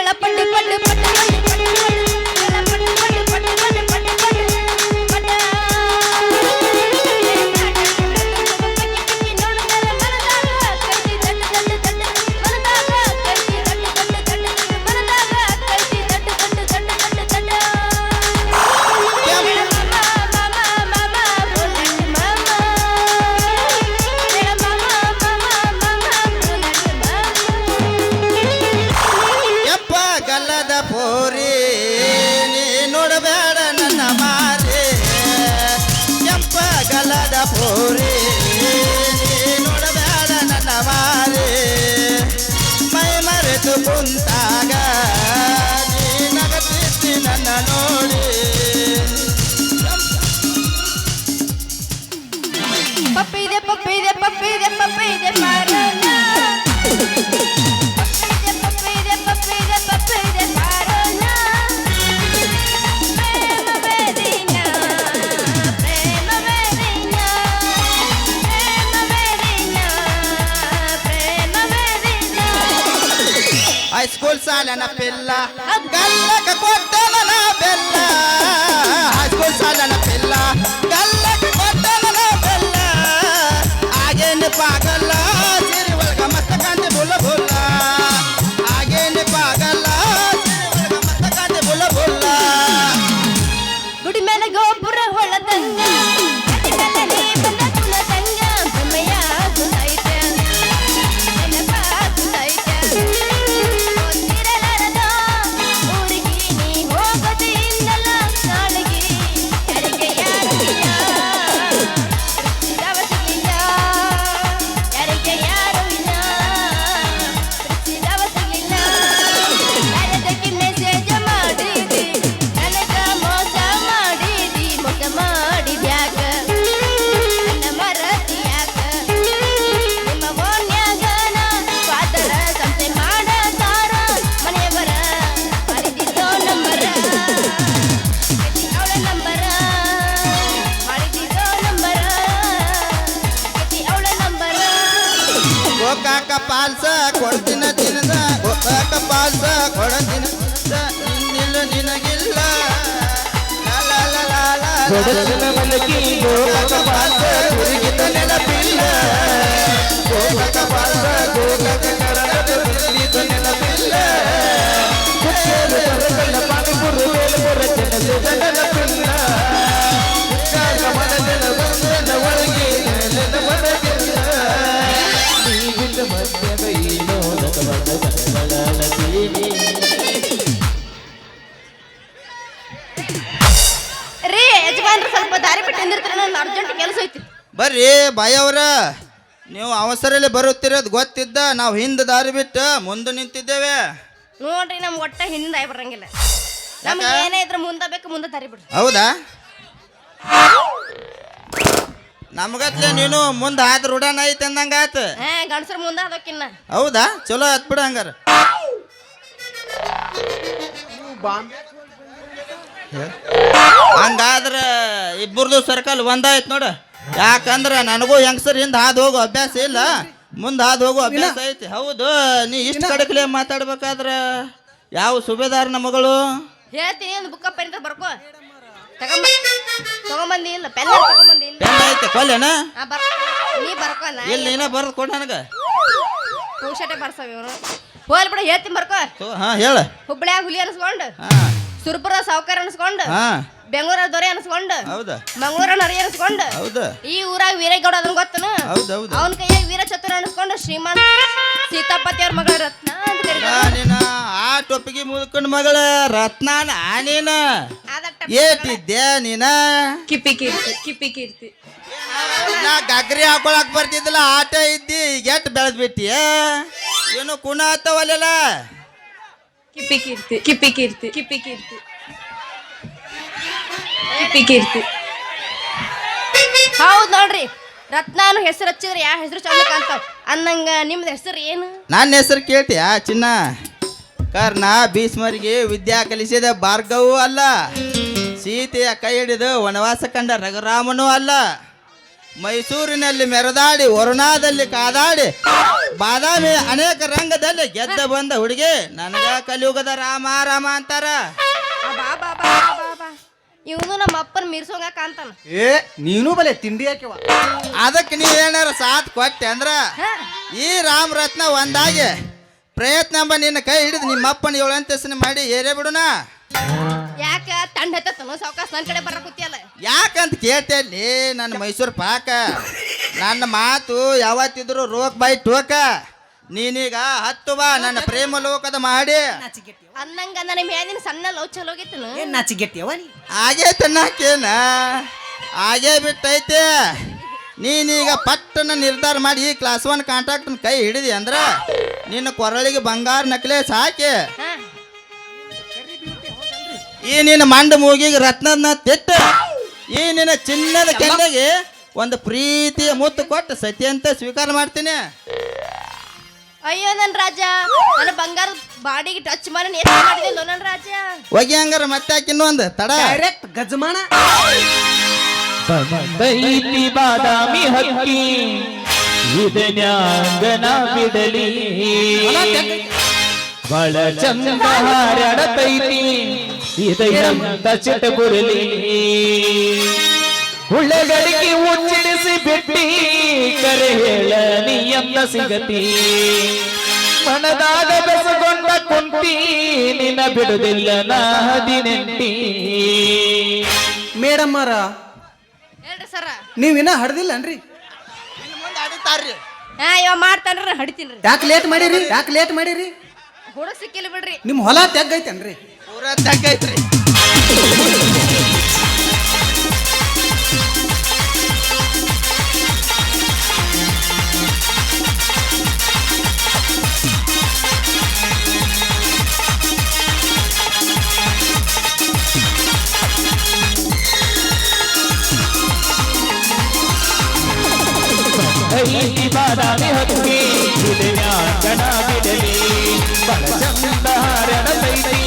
ಕೆಳ ಪಟ್ಟು ಪಟ್ಟು ಪಟ್ಟು por مولانا پلا ಗೋಕಾಕ ಪಾಲ್ಸ ಕೊಡ್ತಿನ ದಿನದ ಗೋಕಾಕ ಪಾಲ್ಸ ಕೊಡತಿನ ಇನ್ನಿಲ್ಲ ನಿನಗಿಲ್ಲ. ಕೊಡಲಿನ ಮಲಕಿ ಪಾಲ್ಸ ಹುಡುಗಿದ ನೆನಪಿಲ್ಲ ಗೋಕಾಕ ಪಾಲ್ಸ ಗೋಕಾಕ ಬರ್ರಿ ಬಾಯವ್ರ. ನೀವು ಅವಸರಲ್ಲಿ ಬರುತ್ತಿರೋದು ಗೊತ್ತಿದ್ದ ನಾವು ಹಿಂದೆ ದಾರಿ ಬಿಟ್ಟು ಮುಂದೆ ನಿಂತಿದ್ದೇವೆ. ನೋಡ್ರಿ ನಮ್ ಒಟ್ಟ ಹಿಂದೆ ಬರಂಗಿಲ್ಲ. ನಮ್ಗೆ ಏನೇ ಇದ್ರೆ ಮುಂದೆ ಬೇಕು ಮುಂದೆ ದಾರಿ ಬಿಡ್ರಿ. ಹೌದಾ? ನಮಗತ್ಲೆ ನೀನು ಮುಂದೆ ಆದ ರೂಢನ ಐತೆ ಅಂದಂಗ ಆತ. ಹಾ ಗಂಡಸ್ರ ಮುಂದೆ ಅದಕ್ಕಿನ್ನ ಹೌದಾ? ಚಲೋ ಆತ್ ಬಿಡ ಹಂಗಾರ. ಹಂಗಾದ್ರ ಇಬ್ಬರದು ಸರ್ಕಲ್ ಒಂದಾಯ್ತು ನೋಡು. ಯಾಕಂದ್ರ ನನಗೂ ಹೆಂಗಸರ್ ಹಿಂದೆ ಹಾದು ಹೋಗೋ ಅಭ್ಯಾಸ ಇಲ್ಲ. ಮುಂದೆ ಹಾದು ಹೋಗೋ ಅಭ್ಯಾಸ ಐತಿ. ಹೌದು ನೀ ಇಷ್ಟು ಕಡಕ್ಲೆ ಮಾತಾಡ್ಬೇಕಾದ್ರ ಯಾವ ಸುಬೇದಾರನ ಮಗಳು? ಹೇಳ್ತೀನಿ ಒಂದು ಬುಕ್ಕ ಪೆನ್ ಬರ್ಕೋ. ತಗೊಂಬ ತಗೊಂಬಂದಿ ಇಲ್ಲ ಪೆನ್ ತಗೊಂಬಂದಿ ಇಲ್ಲ. ಪೆನ್ ಐತೆ ಕೊಲ್ಲೇನ ನೀ ಬರ್ಕೋ ಇಲ್ಲ ನೀನ ಬರ್ದು ಕೊಡ ನನಗೆ. ಪೂಷಟೆ ಬರ್ಸವ ಇವ್ರು. ಹೋಲ್ ಬಿಡು ಹೇಳ್ತೀನಿ ಬರ್ಕೋ. ಹಾಂ ಹೇಳ. ಹುಬ್ಳ್ಯಾಗ ಹುಲಿ ಅನ್ಸ್ಕೊಂಡು ಹಾಂ. ಸುರ್ಪುರ ಸಾವುಕಾರ ಅನ್ಸ್ಕೊಂಡು ಹಾಂ. ಬೆಂಗಳೂರ ದೊರೆ ಅನ್ಸ್ಕೊಂಡು. ಹೌದಾ? ಮಂಗಳೂರ ನರಿ ಅನ್ಸ್ಕೊಂಡು. ಹೌದಾ? ಈ ಊರಾಗ ವೀರೇಗೌಡ ಅದನ್ ಗೊತ್ತನ? ಹೌದು ಹೌದು. ಅವನ ಕೈಯಾಗ ವೀರ ಚತುರ ಅನ್ಸ್ಕೊಂಡು ಶ್ರೀಮಂತ ಸೀತಾಪತಿ ಅವ್ರ ಮಗಳ ರತ್ನ ಅಂತ ಕರೀತಾರೆ. ನೀನ ಆ ಟೊಪ್ಪಿಗೆ ಮುದ್ಕೊಂಡ್ ಮಗಳ ರತ್ನಾನ ನೀನ. ಅದ ಏಟಿದ್ದೆ ನೀನ? ಕಿಪಿ ಕೀರ್ತಿ ಕಿಪಿ ಕೀರ್ತಿ. ನಾ ಗಗ್ರಿ ಹಾಕೊಳಕ್ ಬರ್ತಿದ್ದಿಲ್ಲ ಆಟ ಇದ್ದಿ ಈಗ ಎಟ್ ಬೆಳೆದ್ ಬಿಟ್ಟಿ ಏನು ಕುಣ ಆತವಲ್ಲ ಕಿಪಿ ಕೀರ್ತಿ ಕಿಪಿ ಕೀರ್ತಿ ಕಿಪಿ ಕೀರ್ತಿ. ಕೀರ್ತಿ ಹೌದು ನೋಡ್ರಿ. ರತ್ನಾನು ಹೆಸರು ಹಚ್ಚಿದ್ರೆ ಯಾವ ಹೆಸರು ಚಂದ ಕಾಣ್ತಾವ ಅನ್ನಂಗ ನಿಮ್ದು ಹೆಸರು ಏನು? ನನ್ನ ಹೆಸರು ಕೇಳ್ತೀಯಾ ಚಿನ್ನ? ಕರ್ಣ ಭೀಷ್ಮರಿಗೆ ವಿದ್ಯಾ ಕಲಿಸಿದ ಭಾರ್ಗವೂ ಅಲ್ಲ. ಸೀತೆಯ ಕೈ ಹಿಡಿದು ವನವಾಸ ಕಂಡ ರಘುರಾಮನೂ ಅಲ್ಲ. ಮೈಸೂರಿನಲ್ಲಿ ಮೆರೆದಾಡಿ ವರುಣಾದಲ್ಲಿ ಕಾದಾಡಿ ಬಾದಾಮಿ ಅನೇಕ ರಂಗದಲ್ಲಿ ಗೆದ್ದ ಬಂದ ಹುಡುಗಿ ನನಗ ಕಲಿಯುಗದ ರಾಮ ರಾಮ ಅಂತಾರ. ಇವನು ನಮ್ಮ ಅಪ್ಪನ ಮೀರ್ಸೋಂಗ ಕಾಣ್ತಾನ ಏ ನೀನು ಬಲೆ ತಿಂಡಿ ಹಾಕಿವ. ಅದಕ್ಕೆ ನೀನು ಏನಾರ ಸಾತ್ ಕೊಟ್ಟೆ ಅಂದ್ರ. ಈ ರಾಮರತ್ನ ಒಂದಾಗಿ ಪ್ರಯತ್ನ ಎಂಬ ನಿನ್ನ ಕೈ ಹಿಡಿದು ನಿಮ್ಮ ಅಪ್ಪನ ಏಳಂತ ಮಾಡಿ ಏರೇ ಬಿಡುನ. ಯಾಕ ತಂಡ ಸಾವಕಾಶ ನನ್ನ ಕಡೆ ಬರ ಕೂತಿಯಲ್ಲ. ಯಾಕಂತ ನೀ ನನ್ನ ಮೈಸೂರು ಪಾಕ. ನನ್ನ ಮಾತು ಯಾವತ್ತಿದ್ರು ರೋಕ್ ಬೈ ಟೋಕ. ನೀನೀಗ ಹತ್ತು ಬಾ ನನ್ನ ಪ್ರೇಮ ಲೋಕದ ಮಾಡಿ. ಅನ್ನಂಗ ನನ್ನ ಸಣ್ಣ ಲವ್ ಚಲೋ ಹೋಗಿತ್ತನು ಏನ್ ನಾಚಿಗೆಟ್ಟಿಯವ ನೀ? ಆಗೈತೆ ನಾಕೇನ ಆಗೇ ಬಿಟ್ಟೈತೆ. ನೀನೀಗ ಪಟ್ಟನ ನಿರ್ಧಾರ ಮಾಡಿ ಈ ಕ್ಲಾಸ್ ಒನ್ ಕಾಂಟ್ರಾಕ್ಟ್ ಕೈ ಹಿಡಿದಿ ಅಂದ್ರ ನಿನ್ನ ಕೊರಳಿಗೆ ಬಂಗಾರ ನಕಲೆ ಹಾಕಿ ಹಾ. ಈ ನಿನ್ನ ಮಂಡ ಮೂಗಿಗೆ ರತ್ನದ ತಿಟ್ಟ ಈ ನಿನ್ನ ಚಿನ್ನದ ಕೆಂಡಗೆ ಒಂದು ಪ್ರೀತಿಯ ಮುತ್ತು ಕೊಟ್ಟು ಸತಿ ಅಂತ ಸ್ವೀಕಾರ ಮಾಡ್ತೀನಿ. ಅಯ್ಯೋ ನನ್ ರಾಜ. ನನ್ನ ಬಂಗಾರ ಬಾಡಿಗೆ ಟಚ್ ಮಾಡಿ ಎಷ್ಟು ಮಾಡಿದೆ ನನ್ ರಾಜ. ಹೋಗಿ ಹಂಗಾರ ಮತ್ತೆ ಹಾಕಿನ್ನು ಇನ್ನೊಂದು ತಡ. ಡೈರೆಕ್ಟ್ ಗಜಮಾನ. ಬಂದೈತಿ ಬಾದಾಮಿ ಹಕ್ಕಿ ಇದನ್ಯಾಂಗನ ಬಿಡಲಿ. ಬಳ ಚಂದ ಹಾರಾಡತೈತಿ ಚಿಟ ಚಿಟಬುರಲಿ ಹುಳ್ಳಗಳಿಗೆ ಉಚ್ಚಿಡಿಸಿ ಬಿಟ್ಟಿ ಕರೆ ಹೇಳ ನೀಯಂತ ಸಿಗತಿ. ಮನದಾಗ ಬೆಸಗೊಂಡ ಕುಂತಿ ನಿನ್ನ ಬಿಡುದಿಲ್ಲ ನಾ ಹದಿನೆಂಟಿ. ಮೇಡಮ್ ಅವರ ಹೇಳ್ರಿ ಸರ. ನೀವಿನ್ನ ಹಡ್ದಿಲ್ಲನ್ರಿ? ಹಾ ಇವ ಮಾಡ್ತಾನ್ರಿ ಹಡಿತೀನಿ ಯಾಕೆ ಲೇಟ್ ಮಾಡಿರಿ? ಯಾಕೆ ಲೇಟ್ ಮಾಡಿರಿ? ಹುಡುಗ ಸಿಕ್ಕಿಲ್ಲ ಬಿಡ್ರಿ. ನಿಮ್ ಹೊಲ ತೆಗ್ಗೈತೇನ್ರಿ? ಪೂರ ತಗ್ಗೈತ್ರಿ. ಐತಿ ಬಾದಾಮಿ ಹಕ್ಕಿ ಗಣ ಬಿಡಲಿ ಬಲ ಚಂದ ಹಾರಡತೈತಿ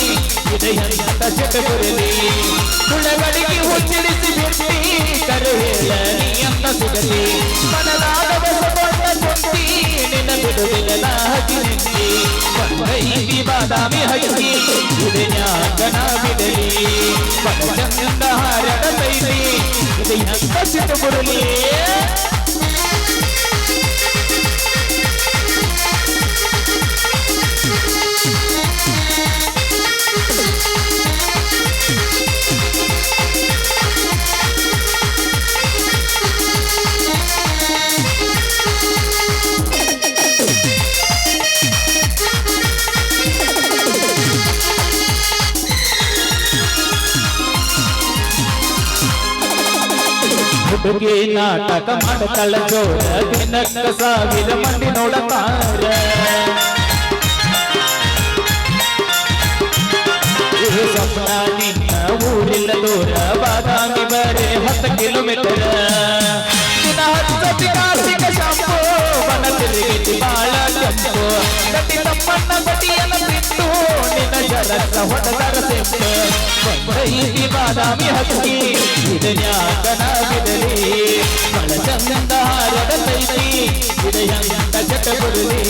ಇದೆಯಂತ ಚಟಬುರಲಿ ತುಳಗಳಿಗೆ ಹುಚ್ಚಿಡಿಸಿ ಬಿಟ್ಟಿ ಕರೆ ಹೇಳ ನೀಯಂತ ಸಿಗಲಿ ಮನಲಾದ ಬಸವಣ್ಣ ಕುಂತಿ ನಿನ್ನ ಬಿಡುದಿಲ್ಲ ಹದಿನೆಂಟಿ ಐತಿ ಬಾದಾಮಿ ಹಕ್ಕಿ ಗಣ ಬಿಡಲಿ ಬಲ ಚಂದ ಹಾರಡತೈತಿ ಇದೆಯಂತ ಚಟಬುರಲಿ ಹುಡುಗಿ ನಾಟಕ ಮಾಡತಳ ಜೋರ ಸಾವಿರ ಮಂದಿ ನೋಡತಾರ ಊರಿನ ದೂರ ಬಾದಾಮಿ ಬರೆ ಹತ್ತು ಕಿಲೋಮೀಟರ್. ದಿನ ಹತ್ತು ಬಾದಾಮಿ ಹಕ್ಕಿ ಇದೆಯಂತ ಚಟಬುರಲಿ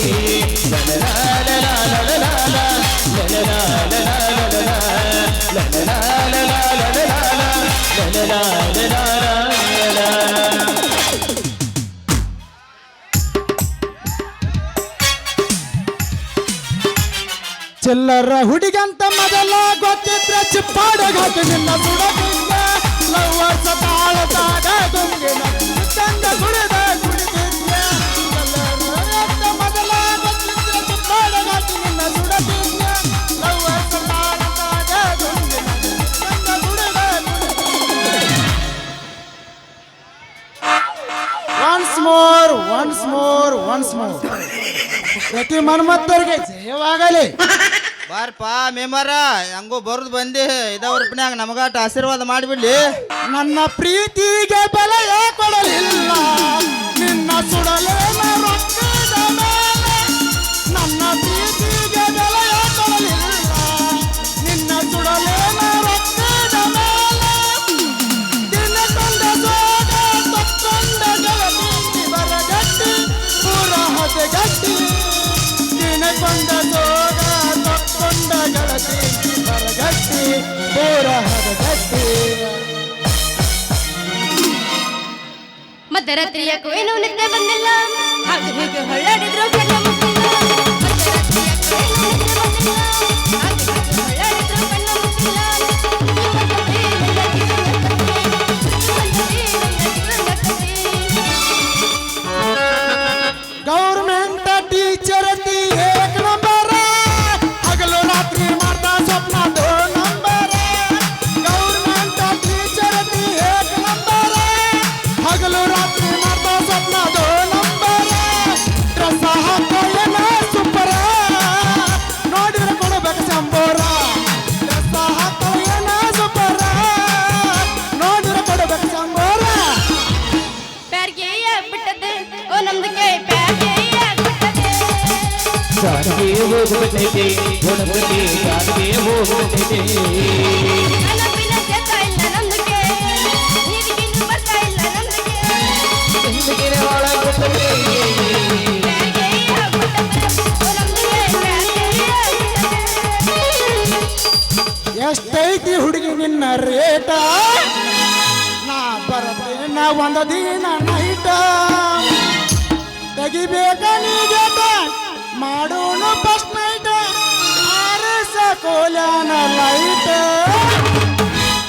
ಚಿಲ್ಲರ ಹುಡುಗಂತ ಮೊದಲ ಗೊತ್ತಿದ್ರ ಚಿಪ್ಪಾಡಗಾಕ ನಿನ್ನ ಸುಡದಿಂದ ಲವರ್ಸ ತಾಳದಾಗ ದುಂಗಿನ ಚಂದ ಕುಡಿದ more once more once more ಪ್ರತಿ ಮನ್ಮತ್ತರಿಗೆ ಜಯವಾಗಲಿ. ಬಾರ್ಪಾ ಮೇಮರ ಹಂಗೂ ಬರೋದು ಬಂದಿ ಇದವ್ರ ಪನ್ಯಾಗ ನಮಗಾಟ ಆಶೀರ್ವಾದ ಮಾಡಿಬಿಡ್ಲಿ. ನನ್ನ ಪ್ರೀತಿಗೆ ಬಲ ಕೊಡಲಿಲ್ಲ. ನಿನ್ನ ಸುಡಲೇ ಮಧ್ಯರಾತ್ರಿಯ ಏನು ನಿದ್ದೆ ಬಂದಿಲ್ಲ. ಹಾಗೆ ಹೀಗೆ ಹೊಳ್ಳಾಡಿದ್ರು ಕಣ್ಣ ನಮ್ದಕ್ಕೆ ನೀರಿಗಿನ್ನು ಬರ್ತಾ ಇಲ್ಲ ನಮ್ದಕ್ಕೆ ಹಿಂದಿನ ಒಳಗುತ್ತೈತೆ ಪ್ಯಾರ್ಗೆಯ ಬಿಟ್ಟದೆ ಓ ನಮ್ದಕ್ಕೆ ಪ್ಯಾರ್ಗೆಯ ಬಿಟ್ಟದೆ ಎಷ್ಟೈತಿ ಹುಡುಗಿ ನಿನ್ನ ರೇಟ ನಾ ಬರಬೇನ ಒಂದ ದಿನ ನೈಟ ತೆಗಿಬೇಕ ನೀಗೇಟ ಕೋಲ್ಯಾನ ಲೈಟ್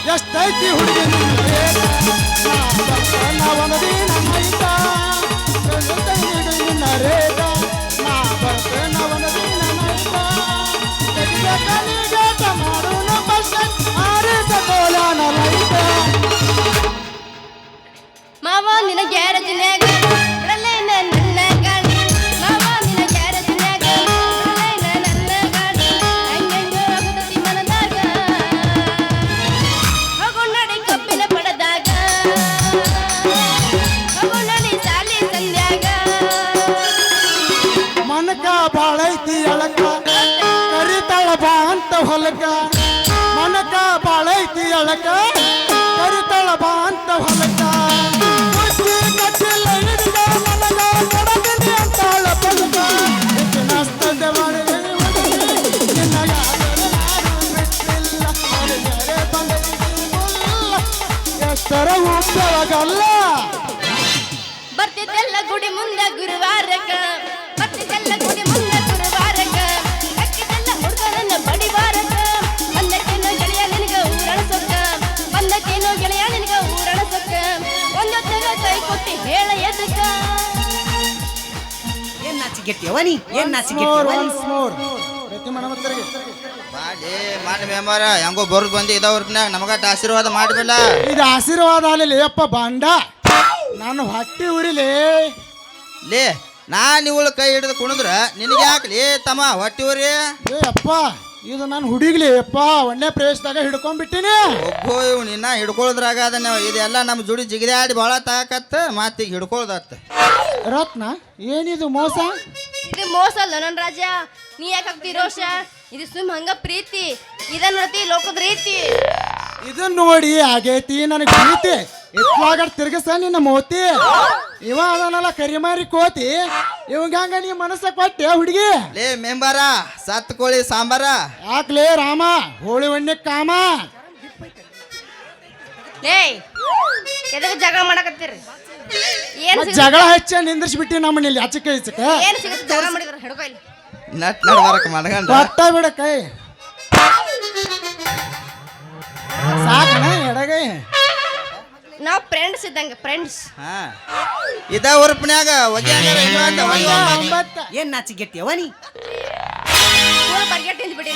ಎಷ್ಟೈತಿ ಹುಡುಗಿ ನಿನ್ನ ನಿನಗೆ ನಾ todos. ಹೇಳ ಎದಕ್ಕ ಏನ್ ನಾಚಿಗೆಟ್ಟಿಯವ ನೀ ಏನ್ ಮೋರ್ ನಾಚಿಗೆಟ್ಟಿಯವ ನೀ? ಒನ್ಸ್ ಮೋರ್ ಪ್ರತಿ ಮಣಮತ್ತರಿಗೆ ಮಾಡಿ ಹೆಂಗೋ ಬರ್ದು ಬಂದಿ ಇದಾವ ರೂಪಾಯಿನಾಗ ನಮಗಾಟ ಆಶೀರ್ವಾದ ಮಾಡಿಬಿಲ್ಲ ಇದು ಆಶೀರ್ವಾದ ಆಗಲಿ ಅಪ್ಪ ಬಾಂಡ. ನಾನು ಹೊಟ್ಟಿ ಉರಿಲಿ. ಲೇ ನಾನು ಇವಳು ಕೈ ಹಿಡಿದು ಕುಣಿದ್ರ ನಿನಗೆ ಹಾಕ್ಲಿ ತಮ್ಮ ಹೊಟ್ಟಿ ಊರಿ ಏ ಅಪ್ಪ ಇದು ನಾನು ಹುಡುಗ್ಲಿ ಅಪ್ಪ ಒಂದೇ ಪ್ರವೇಶದಾಗ ಹಿಡ್ಕೊಂಡ್ಬಿಟ್ಟಿನಿ. ಒಬ್ಬೋ ಇವ್ ನಿನ್ನ ಹಿಡ್ಕೊಳದ್ರಾಗ ಅದನ್ನ ಇದೆಲ್ಲ ನಮ್ಮ ಜೋಡಿ ಜಿಗಿದಾಡಿ ಭಾಳ ತಾಕತ್ತ ಮಾತಿಗೆ ಹಿಡ್ಕೊಳ್ದತ್ತ. ರತ್ನ ಏನಿದು ಮೋಸ? ಇದು ಮೋಸ ಅಲ್ಲ ನನ್ ರಾಜ. ನೀ ಯಾಕೆ ಹಾಕ್ತಿ ರೋಷ? ಇದು ಸುಮ್ ಹಂಗ ಪ್ರೀತಿ. ಇದನ್ನತಿ ಲೋಕದ ರೀತಿ. ಇದನ್ನ ನೋಡಿ ಆಗೈತಿ ನನಗೆ ಪ್ರೀತಿ. ಇತ್ಲಾಗ ತಿರ್ಗಸ ನಿನ್ನ ಮೋತಿ. ಇವ ಅದನ್ನಲ್ಲ ಕರಿಮಾರಿ ಕೋತಿ. ಇವಂಗ ಹಂಗ ನೀ ಮನಸ್ಸ ಕೊಟ್ಟೆ ಹುಡುಗಿ? ಲೇ ಮೆಂಬಾರ ಸತ್ ಕೋಳಿ ಸಾಂಬಾರ. ಯಾಕ್ಲೇ ರಾಮ? ಹೋಳಿ ಒಣ್ಣೆ ಕಾಮ? ಏಯ್ ಎದಕ್ಕೆ ಜಗಳ ಮಾಡಕತ್ತೀರಿ? ಏನ್ ಮತ್ತ್ ಸಿಗುತ್ತೆ? ಜಗಳ ಹಚ್ಚ ನಿಂದ್ರಿಸ್ಬಿಟ್ಟಿ ನಮ್ಮನ್ನ ಇಲ್ಲಿ ಆಚಕ ಈಚಕ ಏನ್ ಸಿಗುತ್ತೆ? ಜಗಳ ಮಾಡಿದ್ರ ಹಿಡ್ಕೊ ಇಲ್ಲಿ. ನಟ್ ನಡ್ಬಾರಕ ಮಡ್ಗಂಡ ಕೊಟ್ಟ ಬಿಡ ಕೈ. ಸಾಕಣ ಎಡಗೈ. ನಾವ್ ಫ್ರೆಂಡ್ಸ್ ಇದ್ದಂಗೆ ಫ್ರೆಂಡ್ಸ್ ಹಾ. ಇದ ಉರುಪ್ನ್ಯಾಗ ಒಂಬತ್ತ. ಏನ್ ನಾಚಿಗೆಟ್ಟಿಯವ ನೀ? ಬರ್ಗೆಟ್ಟಿಂದ ಬಿಡಿ